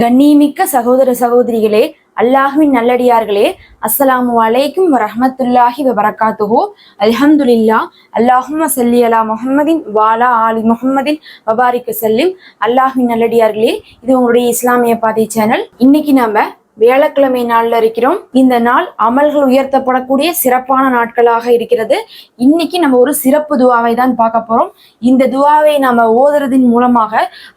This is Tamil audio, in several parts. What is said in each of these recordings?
கண்ணியமிக்க சகோதர சகோதரிகளே அல்லாஹுவின் நல்லடியார்களே அஸ்ஸலாமு அலைக்கும் வரஹமத்துல்லாஹி வபரகாத்துஹோ. அல்ஹம்துலில்லா அல்லாஹும் சல்லி அலா முஹம்மதின் வாலா ஆலி முஹம்மதின் வபாரிக்கு செல்லிம். அல்லாஹுவின் நல்லடியார்களே இது உங்களுடைய இஸ்லாமிய பாதை சேனல். இன்னைக்கு நாம வியாழக்கிழமை நாள்ல இருக்கிறோம். இந்த நாள் அமல்கள் உயர்த்தப்படக்கூடிய சிறப்பான நாட்களாக இருக்கிறது. இன்னைக்கு நம்ம ஒரு சிறப்பு துவாவை தான் பார்க்க போறோம். இந்த துவாவை நாம ஓதுறதின் மூலமாக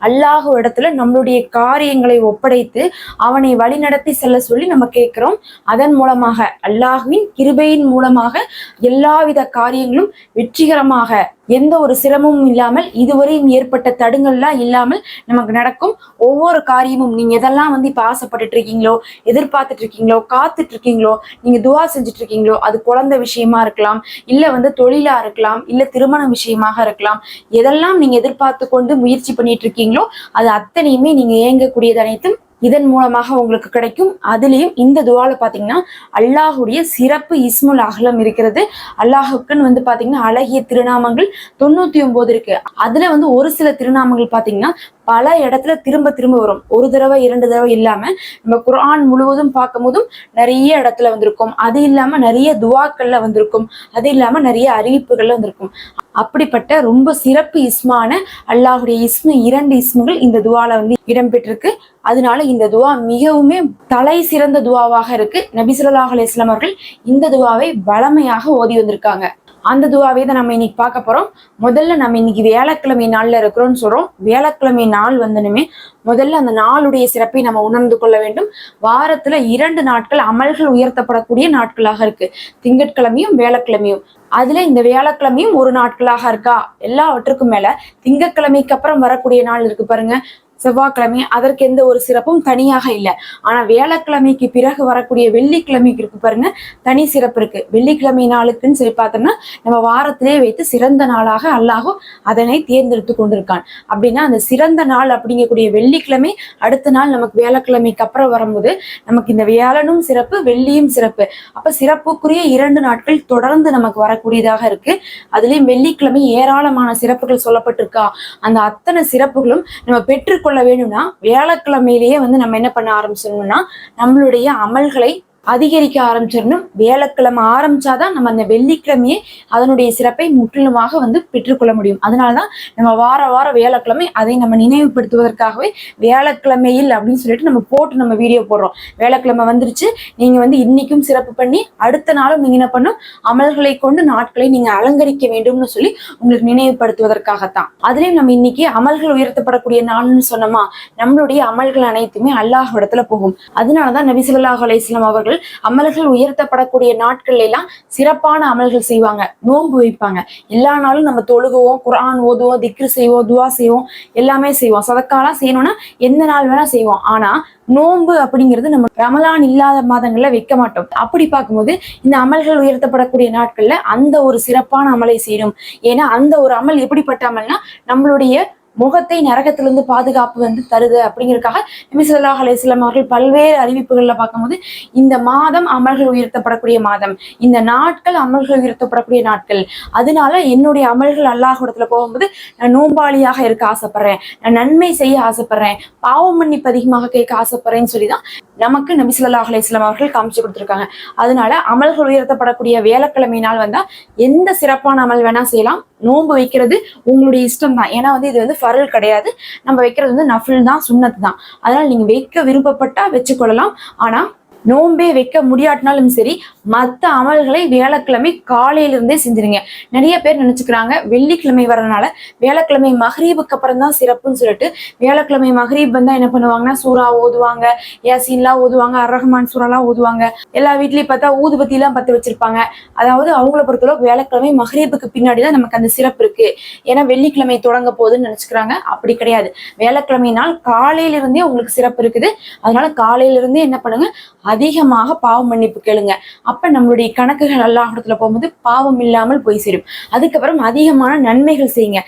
அல்லாஹு இடத்துல நம்மளுடைய காரியங்களை ஒப்படைத்து அவனை வழிநடத்தி செல்ல சொல்லி நம்ம கேட்குறோம். அதன் மூலமாக அல்லாஹுவின் கிருபையின் மூலமாக எல்லாவித காரியங்களும் வெற்றிகரமாக எந்த ஒரு சிரமமும் இல்லாமல் இதுவரையும் ஏற்பட்ட தடுங்கள்லாம் இல்லாமல் நமக்கு நடக்கும். ஒவ்வொரு காரியமும் நீங்க எதெல்லாம் வந்து இப்ப ஆசைப்பட்டுட்டு இருக்கீங்களோ எதிர்பார்த்துட்டு இருக்கீங்களோ காத்துட்டு இருக்கீங்களோ நீங்க துவா செஞ்சுட்டு இருக்கீங்களோ அது குழந்தை விஷயமா இருக்கலாம் இல்ல வந்து தொழிலா இருக்கலாம் இல்ல திருமண விஷயமாக இருக்கலாம் எதெல்லாம் நீங்க எதிர்பார்த்து கொண்டு முயற்சி பண்ணிட்டு இருக்கீங்களோ அது அத்தனையுமே நீங்க இயங்கக்கூடியது அனைத்தும் இதன் மூலமாக உங்களுக்கு கிடைக்கும். அதுலேயும் இந்த துவால பார்த்தீங்கன்னா அல்லாஹுடைய சிறப்பு இஸ்முல் அகலம் இருக்கிறது. அல்லாஹுக்குன்னு வந்து பார்த்தீங்கன்னா அழகிய திருநாமங்கள் தொண்ணூத்தி ஒன்பது இருக்கு. அதுல வந்து ஒரு சில திருநாமங்கள் பார்த்தீங்கன்னா பல இடத்துல திரும்ப திரும்ப வரும். ஒரு தடவை இரண்டு தடவை இல்லாம நம்ம குரான் முழுவதும் பார்க்கும் போதும் நிறைய இடத்துல வந்திருக்கும். அது இல்லாம நிறைய துவாக்கள்ல வந்திருக்கும். அது இல்லாம நிறைய அறிவிப்புகள்ல வந்திருக்கும். அப்படிப்பட்ட ரொம்ப சிறப்பு இஸ்மான அல்லாஹுடைய இஸ்மு இரண்டு இஸ்முகள் இந்த துவால வந்து இடம்பெற்றிருக்கு. அதனால இந்த துவா மிகவுமே தலை சிறந்த துவாவாக இருக்கு. நபி ஸல்லல்லாஹு அலைஹி அவர்கள் இந்த துவாவை வளமையாக ஓதி வந்திருக்காங்க. அந்த துவாவை தான் நம்ம இன்னைக்கு பார்க்க போறோம். முதல்ல நம்ம இன்னைக்கு வியாழக்கிழமை நாள்ல இருக்கிறோம்னு சொல்றோம். வியாழக்கிழமை நாள் வந்தனுமே முதல்ல அந்த நாளுடைய சிறப்பை நம்ம உணர்ந்து கொள்ள வேண்டும். வாரத்துல இரண்டு நாட்கள் அமல்கள் உயர்த்தப்படக்கூடிய நாட்களாக இருக்கு. திங்கட்கிழமையும் வியாழக்கிழமையும். அதுல இந்த வியாழக்கிழமையும் ஒரு நாட்களாக இருக்கா? எல்லாவற்றுக்கும் மேல திங்கட்கிழமைக்கு அப்புறம் வரக்கூடிய நாள் இருக்கு பாருங்க. செவ்வாய்க்கிழமை அதற்கு எந்த ஒரு சிறப்பும் தனியாக இல்லை. ஆனா வியாழக்கிழமைக்கு பிறகு வரக்கூடிய வெள்ளிக்கிழமைக்கு இருக்கு பாருங்க தனி சிறப்பு இருக்கு. வெள்ளிக்கிழமை நாளுக்குன்னு சொல்லி பார்த்தோம்னா நம்ம வாரத்திலே வைத்து சிறந்த நாளாக அல்லாஹோ அதனை தேர்ந்தெடுத்து கொண்டிருக்கான். அப்படின்னா அந்த சிறந்த நாள் அப்படிங்கக்கூடிய வெள்ளிக்கிழமை அடுத்த நாள் நமக்கு வியாழக்கிழமைக்கு அப்புறம் வரும்போது நமக்கு இந்த வியாழனும் சிறப்பு வெள்ளியும் சிறப்பு. அப்ப சிறப்புக்குரிய இரண்டு நாட்கள் தொடர்ந்து நமக்கு வரக்கூடியதாக இருக்கு. அதுலயும் வெள்ளிக்கிழமை ஏராளமான சிறப்புகள் சொல்லப்பட்டிருக்கா. அந்த அத்தனை சிறப்புகளும் நம்ம பெற்று மேற்கொள்ள வேணும்னா வியாழக்கிழமையிலேயே வந்து நம்ம என்ன பண்ண ஆரம்பிச்சிடணும்னா நம்மளுடைய அமல்களை அதிகரிக்க ஆரம்பிச்சிடணும். வியாழக்கிழமை ஆரம்பிச்சாதான் நம்ம அந்த வெள்ளிக்கிழமையே அதனுடைய சிறப்பை முற்றிலுமாக வந்து பெற்றுக்கொள்ள முடியும். அதனாலதான் நம்ம வார வாரம் வியாழக்கிழமை அதை நம்ம நினைவுபடுத்துவதற்காகவே வியாழக்கிழமையில் அப்படின்னு சொல்லிட்டு நம்ம போட்டு நம்ம வீடியோ போடுறோம். வியாழக்கிழமை வந்துருச்சு. நீங்க வந்து இன்னைக்கும் சிறப்பு பண்ணி அடுத்த நாளும் நீங்க என்ன பண்ணும்? அமல்களை கொண்டு நாட்களை நீங்க அலங்கரிக்க வேண்டும்னு சொல்லி உங்களுக்கு நினைவுபடுத்துவதற்காகத்தான். அதுலயும் நம்ம இன்னைக்கு அமல்கள் உயர்த்தப்படக்கூடிய நாள்னு சொன்னோமா? நம்மளுடைய அமல்கள் அனைத்துமே அல்லாஹ் இடத்துல போகும். அதனாலதான் நபி ஸல்லல்லாஹு அலைஹி அவர்கள் அவர்கள் அமல்கள் உயர்த்தப்படக்கூடிய நாட்கள் எல்லாம் சிறப்பான அமல்கள் செய்வாங்க. நோன்பு வைப்பாங்க. எல்லா நாளும் நம்ம தொழுகுவோம் குரான் ஓதுவோம் திக்ரு செய்வோம் துவா செய்வோம் எல்லாமே செய்வோம். சதக்காலாம் செய்யணும்னா எந்த நாள் வேணா செய்வோம். ஆனா நோன்பு அப்படிங்கிறது நம்ம ரமலான் இல்லாத மாதங்கள்ல வைக்க மாட்டோம். அப்படி பார்க்கும்போது இந்த அமல்கள் உயர்த்தப்படக்கூடிய நாட்கள்ல அந்த ஒரு சிறப்பான அமலை செய்யணும். ஏன்னா அந்த ஒரு அமல் எப்படிப்பட்ட அமல்னா நம்மளுடைய முகத்தை நரகத்திலிருந்து பாதுகாப்பு வந்து தருது அப்படிங்கிறதுக்காக நபி அலிஸ்லாம் அவர்கள் பல்வேறு அறிவிப்புகள்ல பார்க்கும்போது இந்த மாதம் அமல்கள் உயர்த்தப்படக்கூடிய மாதம் இந்த நாட்கள் அமல்கள் உயர்த்தப்படக்கூடிய நாட்கள். அதனால என்னுடைய அமல்கள் அல்லாஹ்விடத்துல போகும்போது நான் நோம்பாளியாக இருக்க ஆசைப்படுறேன். நான் நன்மை செய்ய ஆசைப்படுறேன். பாவம் மன்னிப்பு அதிகமாக கேட்க ஆசைப்படுறேன்னு சொல்லி தான் நமக்கு நபி அலிஸ்லாம் அவர்கள் காமிச்சு கொடுத்துருக்காங்க. அதனால அமல்கள் உயர்த்தப்படக்கூடிய வியாழக்கிழமை நாள் வந்தா எந்த சிறப்பான அமல் வேணா செய்யலாம். நோன்பு வைக்கிறது உங்களுடைய இஷ்டம் தான் ஏன்னா வந்து இது வந்து ஃபரல் கிடையாது. நம்ம வைக்கிறது வந்து நஃபில் தான் சுண்ணத்து தான் அதனால் நீங்கள் வைக்க விருப்பப்பட்டால் வச்சுக்கொள்ளலாம். ஆனால் நோன்பே வைக்க முடியாட்டினாலும் சரி மற்ற அமல்களை வியாழக்கிழமை காலையில இருந்தே செஞ்சிருங்க. நிறைய பேர் நினைச்சுக்கிறாங்க வெள்ளிக்கிழமை வரனால வியாழக்கிழமை மஹரீபுக்கு அப்புறம் தான் சிறப்புன்னு சொல்லிட்டு வியாழக்கிழமை மஹரீப் வந்தா என்ன பண்ணுவாங்கன்னா சூறா ஓதுவாங்க யாசின்லாம் ஓதுவாங்க அர் ரஹ்மான் சூறாலாம் ஓதுவாங்க. எல்லா வீட்லயும் பார்த்தா ஊதுபத்தி எல்லாம் பத்து வச்சிருப்பாங்க. அதாவது அவங்கள பொறுத்தளவு வியாழக்கிழமை மஹரீபுக்கு பின்னாடி தான் நமக்கு அந்த சிறப்பு இருக்கு. ஏன்னா வெள்ளிக்கிழமை தொடங்க போகுதுன்னு நினைச்சுக்கிறாங்க. அப்படி கிடையாது. வியாழக்கிழமை நாள் காலையில இருந்தே உங்களுக்கு சிறப்பு இருக்குது. அதனால காலையில இருந்தே என்ன பண்ணுங்க அதிகமாக பாவ மன்னிப்பு கேளுங்க. அப்ப நம்மளுடைய கணக்குகள் அல்லாஹிடத்துல போகும்போது பாவம் இல்லாமல் போய் சேரும். அதுக்கப்புறம் அதிகமான நன்மைகள் செய்யுங்க.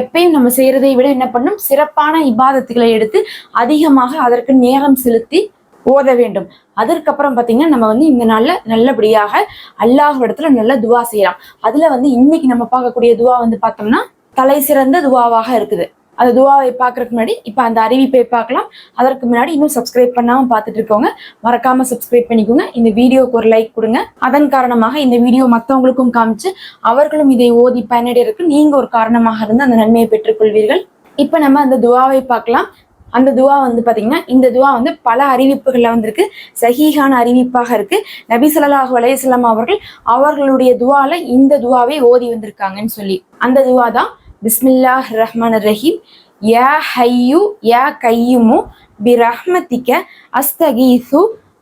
எப்பயும் நம்ம செய்யறதை விட என்ன பண்ணும்? சிறப்பான இபாதத்துகளை எடுத்து அதிகமாக அதற்கு நேரம் செலுத்தி ஓத வேண்டும். அதற்கப்புறம் பார்த்தீங்கன்னா நம்ம வந்து இந்த நாளில் நல்லபடியாக அல்லாஹ் இடத்துல நல்ல துவா செய்யலாம். அதுல வந்து இன்னைக்கு நம்ம பார்க்கக்கூடிய துவா வந்து பார்த்தோம்னா தலை சிறந்த துவாவாக இருக்குது. அந்த துவாவை பார்க்கறதுக்கு முன்னாடி இப்போ அந்த அறிவிப்பை பார்க்கலாம். அதற்கு முன்னாடி இன்னும் சப்ஸ்கிரைப் பண்ணாமல் பார்த்துட்டு இருக்கோங்க மறக்காம சப்ஸ்கிரைப் பண்ணிக்கோங்க. இந்த வீடியோக்கு ஒரு லைக் கொடுங்க. அதன் காரணமாக இந்த வீடியோ மற்றவங்களுக்கும் காமிச்சு அவர்களும் இதை ஓதி பயனடைறதுக்கு நீங்க ஒரு காரணமாக இருந்து அந்த நன்மையை பெற்றுக்கொள்வீர்கள் இப்போ நம்ம அந்த துவாவை பார்க்கலாம். அந்த துவா வந்து பாத்தீங்கன்னா இந்த துவா வந்து பல அறிவிப்புகள்ல வந்திருக்கு. சஹீகான அறிவிப்பாக இருக்கு. நபி ஸல்லல்லாஹு அலைஹி அவர்கள் அவர்களுடைய துவால இந்த துவாவை ஓதி வந்திருக்காங்கன்னு சொல்லி. அந்த துவா தான் பிஸ்மில்லாஹ் ரஹ்மான் ரஹீம் யா ஹையு யா கையுமு பி ரஹ்மத்திக்க அஸ்தகீசு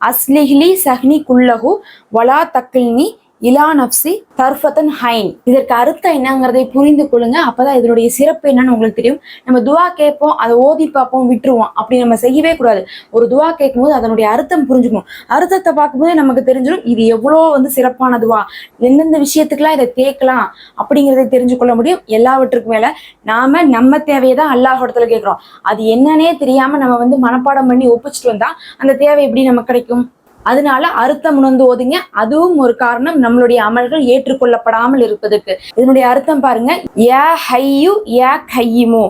அஸ்லிஹ்லி சஹ்னி குல்லஹு வலா தக்கில்னி இலா நப்சி தர்ஃபத்தன் ஹைன். இதற்கு அர்த்தம் என்னங்கிறதை புரிந்து கொள்ளுங்க. அப்பதான் இதனுடைய சிறப்பு என்னன்னு உங்களுக்கு தெரியும். நம்ம துவா கேட்போம் அதை ஓதி பார்ப்போம் விட்டுருவோம். அப்படி நம்ம செய்யவே கூடாது. ஒரு துவா கேட்கும்போது அதனுடைய அர்த்தம் புரிஞ்சுக்கணும். அர்த்தத்தை பார்க்கும்போது நமக்கு தெரிஞ்சிடும் இது எவ்வளோ வந்து சிறப்பான துவா. எந்தெந்த விஷயத்துக்கெல்லாம் இதை கேட்கலாம் அப்படிங்கிறதை தெரிஞ்சு கொள்ள முடியும். எல்லாவற்றுக்கும் மேல நாம நம்ம தேவையை தான் அல்லாஹ் இடத்துல கேட்கிறோம். அது என்னன்னே தெரியாம நம்ம வந்து மனப்பாடம் பண்ணி ஒப்பிச்சுட்டு வந்தா அந்த தேவை எப்படி நமக்கு கிடைக்கும்? அதனால அர்த்தம் உணர்ந்து ஓதுங்க அதுவும் ஒரு காரணம் நம்மளுடைய அமல்கள் ஏற்றுக்கொள்ளப்படாமல் இருப்பதற்கு. இதனுடைய அர்த்தம் பாருங்க. ஏ ஹையு ஏ கையுமு.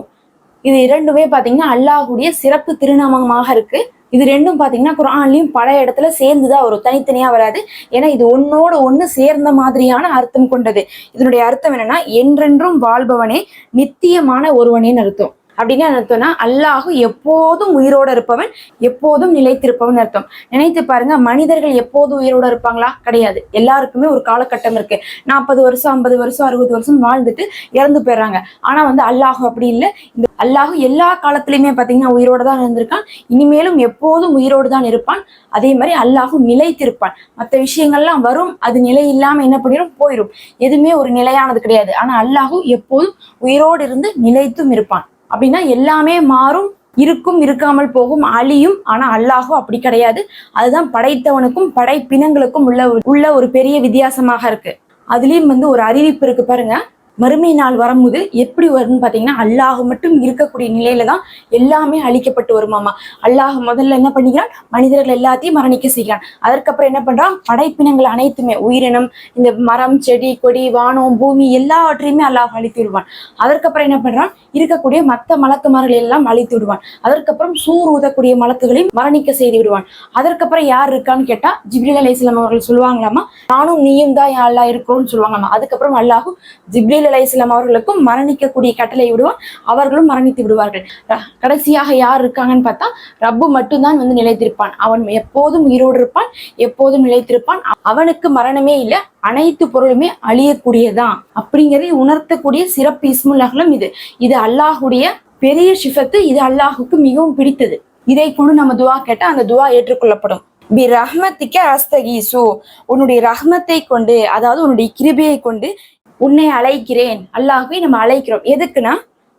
இது இரண்டுமே பாத்தீங்கன்னா அல்லாஹுடைய சிறப்பு திருநாமமாக இருக்கு. இது ரெண்டும் பாத்தீங்கன்னா குரான்லயும் பல இடத்துல சேர்ந்துதான் வரும். தனித்தனியா வராது. ஏன்னா இது ஒன்னோட ஒண்ணு சேர்ந்த மாதிரியான அர்த்தம் கொண்டது. இதனுடைய அர்த்தம் என்னன்னா என்றென்றும் வாழ்பவனே நித்தியமான ஒருவனேன்னு அர்த்தம். அப்படின்னு அர்த்தம்னா அல்லாஹு எப்போதும் உயிரோடு இருப்பவன் எப்போதும் நிலைத்திருப்பவன் அர்த்தம். நினைத்து பாருங்க மனிதர்கள் எப்போதும் உயிரோடு இருப்பாங்களா? கிடையாது. எல்லாருக்குமே ஒரு காலகட்டம் இருக்கு. நாற்பது வருஷம் ஐம்பது வருஷம் அறுபது வருஷம் வாழ்ந்துட்டு இறந்து போயிடுறாங்க. ஆனா வந்து அல்லாஹு அப்படி இல்லை. இந்த அல்லாஹு எல்லா காலத்திலையுமே பார்த்தீங்கன்னா உயிரோடு தான் இருந்திருக்கான். இனிமேலும் எப்போதும் உயிரோடு தான் இருப்பான். அதே மாதிரி அல்லாஹு நிலைத்திருப்பான். மற்ற விஷயங்கள்லாம் வரும் அது நிலை இல்லாமல் என்ன பண்ணிடும் போயிடும் எதுவுமே ஒரு நிலையானது கிடையாது. ஆனால் அல்லாஹு எப்போதும் உயிரோடு இருந்து நிலைத்தும் இருப்பான். அப்படின்னா எல்லாமே மாறும் இருக்கும் இருக்காமல் போகும் அழியும். ஆனா அல்லாஹோ அப்படி கிடையாது. அதுதான் படைத்தவனுக்கும் படைப்பினங்களுக்கும் உள்ள உள்ள ஒரு பெரிய வித்தியாசமாக இருக்கு. அதுலயும் வந்து ஒரு அறிவிப்பு இருக்கு பாருங்க. மறுமை நாள் வரும்போது எப்படி வரும்னு பார்த்தீங்கன்னா அல்லாஹ் மட்டும் இருக்கக்கூடிய நிலையில தான் எல்லாமே அழிக்கப்பட்டு வருமாமா அல்லாஹ் முதல்ல என்ன பண்ணிக்கிறான்? மனிதர்கள் எல்லாத்தையும் மரணிக்க செய்கிறான். அதற்கப்புறம் என்ன பண்றான்? படைப்பினங்கள் அனைத்துமே உயிரினம் இந்த மரம் செடி கொடி வானம் பூமி எல்லாவற்றையுமே அல்லாஹ் அழித்து விடுவான். அதற்கப்புறம் என்ன பண்றான்? இருக்கக்கூடிய மற்ற மலக்குமார்கள் எல்லாம் அழித்து விடுவான். அதற்கப்புறம் சூர் ஊதக்கூடிய மலக்குகளையும் மரணிக்க செய்து விடுவான். அதற்கப்புறம் யார் இருக்கான்னு கேட்டா ஜிப்ரீல் அலைஹிஸ்ஸலாம் அவர்கள் சொல்லுவாங்களாமா நானும் நீயும் தான் யா அல்லாஹ் இருக்கிறோம்னு சொல்லுவாங்களாமா. அதுக்கப்புறம் அல்லாஹும் ஜிப்ரீல் அலையம் அவர்களுக்கும் மரணிக்கக்கூடிய கட்டளை விடுவான். அவர்களும் மரணித்து விடுவார்கள். கடைசியாக யார் இருக்காங்கன்னு பார்த்தா ரப்பு மட்டும்தான் வந்து நிலைத்திருப்பான். அவன் எப்போதும் உயிரோடு இருப்பான் எப்போதும் நிலைத்திருப்பான். அவனுக்கு மரணமே இல்லை அனைத்து பொருளுமே அழியக்கூடியதான். அப்படிங்கிறதை உணர்த்தக்கூடிய சிறப்பு இஸ்முல் அகலம் இது. இது அல்லாஹுடைய பெரிய ஷிஃபத்து இது அல்லாஹுக்கு மிகவும் பிடித்தது. இதை கொண்டு நம்ம துவா கேட்டால் அந்த துவா ஏற்றுக்கொள்ளப்படும். பி ரஹ்மத்திக்க அஸ்தகீசு. உன்னுடைய ரஹ்மத்தை கொண்டு அதாவது உன்னுடைய கிருபியை கொண்டு உன்னை அழைக்கிறேன். அல்லாஹ்வை நம்ம அழைக்கிறோம். எதுக்குன்னா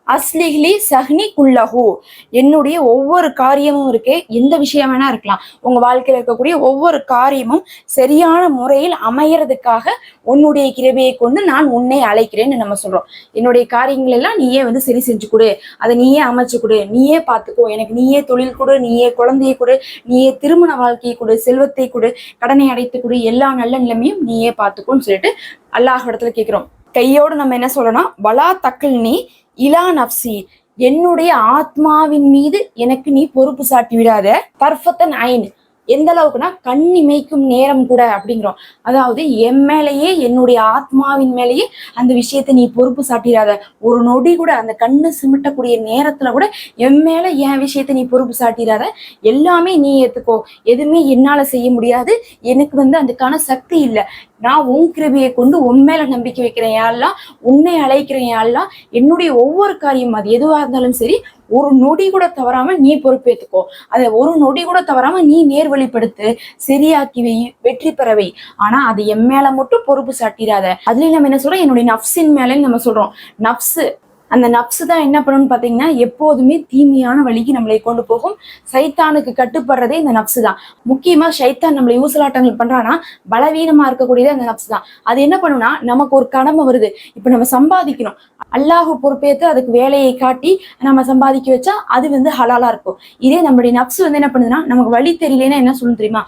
அஸ்லிஹ்லி சஹ்னி குல்லஹு. என்னுடைய ஒவ்வொரு காரியமும் இருக்கே எந்த விஷயம் வேணா இருக்கலாம். உங்க வாழ்க்கையில் இருக்கக்கூடிய ஒவ்வொரு காரியமும் சரியான முறையில் அமையறதுக்காக உன்னுடைய கிருபையை கொண்டு நான் உன்னை அழைக்கிறேன்னு நம்ம சொல்றோம். என்னுடைய காரியங்கள் எல்லாம் நீயே வந்து சரி செஞ்சு கொடு. அதை நீயே அமைச்சு கொடு. நீயே பார்த்துக்கோ. எனக்கு நீயே தொழில் கொடு நீயே குழந்தையை கொடு நீயே திருமண வாழ்க்கையை கொடு செல்வத்தை கொடு கடனை அடைத்து கொடு எல்லா நல்ல நிலைமையும் நீயே பார்த்துக்கோன்னு சொல்லிட்டு அல்லாஹ் இடத்துல கேட்கிறோம். கையோடு நம்ம என்ன சொல்லணும் வலா தக்கல் நீ இலா நப்சி என்னுடைய ஆத்மாவின் மீது எனக்கு நீ பொறுப்பு சாட்டி விடாத. பர்ஃபத்தன் ஐன். எந்த அளவுக்குன்னா கண் இமைக்கும் நேரம் கூட அப்படிங்கிறோம். அதாவது என் மேலேயே என்னுடைய ஆத்மாவின் மேலேயே அந்த விஷயத்தை நீ பொறுப்பு சாட்டிடாத. ஒரு நொடி கூட அந்த கண்ணு சிமிட்டக்கூடிய நேரத்துல கூட என் மேல என் விஷயத்தை நீ பொறுப்பு சாட்டிடாத. எல்லாமே நீ ஏத்துக்கோ. எதுவுமே என்னால செய்ய முடியாது. எனக்கு வந்து அதுக்கான சக்தி இல்லை. நான் உன் கிருபியை கொண்டு உன் மேல நம்பிக்கை வைக்கிறேன். யாரெல்லாம் உன்னை அழைக்கிறேன் யாரெல்லாம் என்னுடைய ஒவ்வொரு காரியம் அது எதுவாக இருந்தாலும் சரி ஒரு நொடி கூட தவறாம நீ பொறுப்பேத்துக்கோ. அதை ஒரு நொடி கூட தவறாம நீ நேர்வழிப்படுத்து சரியாக்கி வை வெற்றி பெறவை ஆனா அது என் மேல மட்டும் பொறுப்பு சாட்டிடாத. அதுலயும் நம்ம என்ன சொல்றோம்? என்னுடைய நப்சின் மேலே நம்ம சொல்றோம். நப்சு அந்த நப்சு தான் என்ன பண்ணணும்னு பார்த்தீங்கன்னா எப்போதுமே தீமையான வழிக்கு நம்மளை கொண்டு போகும். சைத்தானுக்கு கட்டுப்படுறதே இந்த நப்சு தான். முக்கியமா சைத்தான் நம்மளை ஊசலாட்டங்கள் பண்றான்னா பலவீனமா இருக்கக்கூடியது அந்த நப்சு தான். அது என்ன பண்ணும்னா நமக்கு ஒரு கடமை வருது. இப்போ நம்ம சம்பாதிக்கணும். அல்லாஹு பொறுப்பேற்று அதுக்கு வேலையை காட்டி நம்ம சம்பாதிக்க வச்சா அது வந்து ஹலாலா இருக்கும். இதே நம்மளுடைய நப்சு வந்து என்ன பண்ணுதுன்னா நமக்கு வழி தெரியலன்னா என்ன சொல்லணும் தெரியுமா?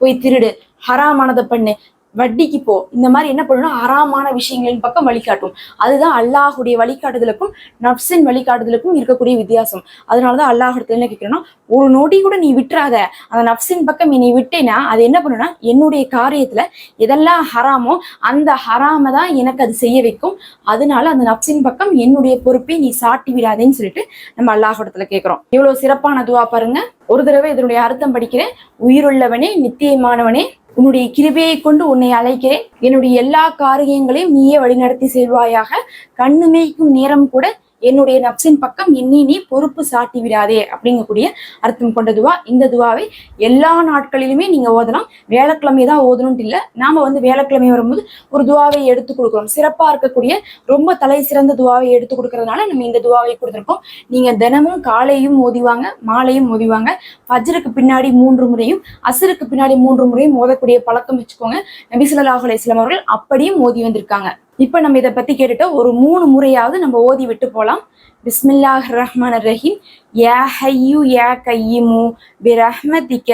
போய் திருடு. ஹராமானதை பண்ணு. வட்டிக்கு போ. இந்த மாதிரி என்ன பண்ணணும் அறாமான விஷயங்களின் பக்கம் வழிகாட்டும். அதுதான் அல்லாஹுடைய வழிகாட்டுதலுக்கும் நப்சின் வழிகாட்டுதலுக்கும் இருக்கக்கூடிய வித்தியாசம். அதனாலதான் அல்லாஹிடத்துல என்ன கேட்கிறோம்னா ஒரு நொடி கூட நீ விட்டுறாத. அந்த நப்சின் பக்கம் நீ விட்டேன்னா அது என்ன பண்ணுனா என்னுடைய காரியத்துல எதெல்லாம் ஹராமோ அந்த ஹராம தான் எனக்கு அது செய்ய வைக்கும். அதனால அந்த நப்சின் பக்கம் என்னுடைய பொறுப்பை நீ சாட்டி விடாதேன்னு சொல்லிட்டு நம்ம அல்லாஹிடத்துல கேட்கிறோம். இவ்வளவு சிறப்பான துவா பாருங்க. ஒரு தடவை இதனுடைய அர்த்தம் படிக்கிறேன். உயிருள்ளவனே நித்தியமானவனே உன்னுடைய கிருபையை கொண்டு உன்னை அழைக்கிறேன். என்னுடைய எல்லா காரியங்களையும் நீயே வழிநடத்தி செல்வாயாக. கண்ணு மேய்க்கும் நேரம் கூட என்னுடைய நப்சின் பக்கம் இன்னி நீ பொறுப்பு சாட்டி விடாதே அப்படிங்கக்கூடிய அர்த்தம் கொண்ட துவா. இந்த துவாவை எல்லா நாட்களிலுமே நீங்க ஓதலாம். வேலைக்கிழமை தான் ஓதணும்ட்டு இல்லை. நாம வந்து வேலைக்கிழமை வரும்போது ஒரு துவாவை எடுத்து கொடுக்குறோம். சிறப்பா இருக்கக்கூடிய ரொம்ப தலை சிறந்த துவாவை எடுத்து கொடுக்கறதுனால நம்ம இந்த துவாவை கொடுத்துருக்கோம். நீங்க தினமும் காலையும் ஓதிவாங்க மாலையும் ஓதிவாங்க ஃபஜ்ருக்கு பின்னாடி மூன்று முறையும் அசருக்கு பின்னாடி மூன்று முறையும் ஓதக்கூடிய பழக்கம் வச்சுக்கோங்க. நபிசுல்லா ஸல்லல்லாஹு அவர்கள் அப்படியும் ஓதி வந்திருக்காங்க. இப்ப நம்ம இதை பத்தி கேட்டுட்டு ஒரு மூணு முறையாவது நம்ம ஓதி விட்டு போலாம். பிஸ்மில்லாஹ் ரஹ்மான் ரஹீம். யா ஹையு யா கையிமு பிரஹ்மதிக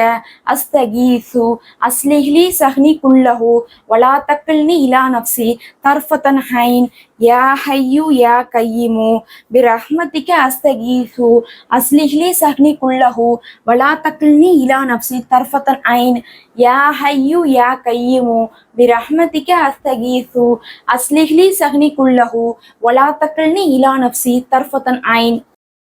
அஸ்தகீசு அஸ்லிஹ்லி சஹ்னி குல்லஹு வலா தக்கில்னி இலா நப்சி தர்ஃபத்தன் ஹைன் யா ஹையு யா கையிமு பிரஹ்மதிக அஸ்தகீசு அஸ்லிஹ்லி சஹ்னி குல்லஹு வலா தக்கில்னி இலா நப்சி தர்ஃபத்தன் ஐன் யா ஹையு யா கையிமு பிரஹ்மதிக அஸ்தகீசு அஸ்லிஹ்லி சஹ்னி குல்லஹு வலா தக்கில்னி இலா நப்சி தர்ஃபத்தன் ஐன்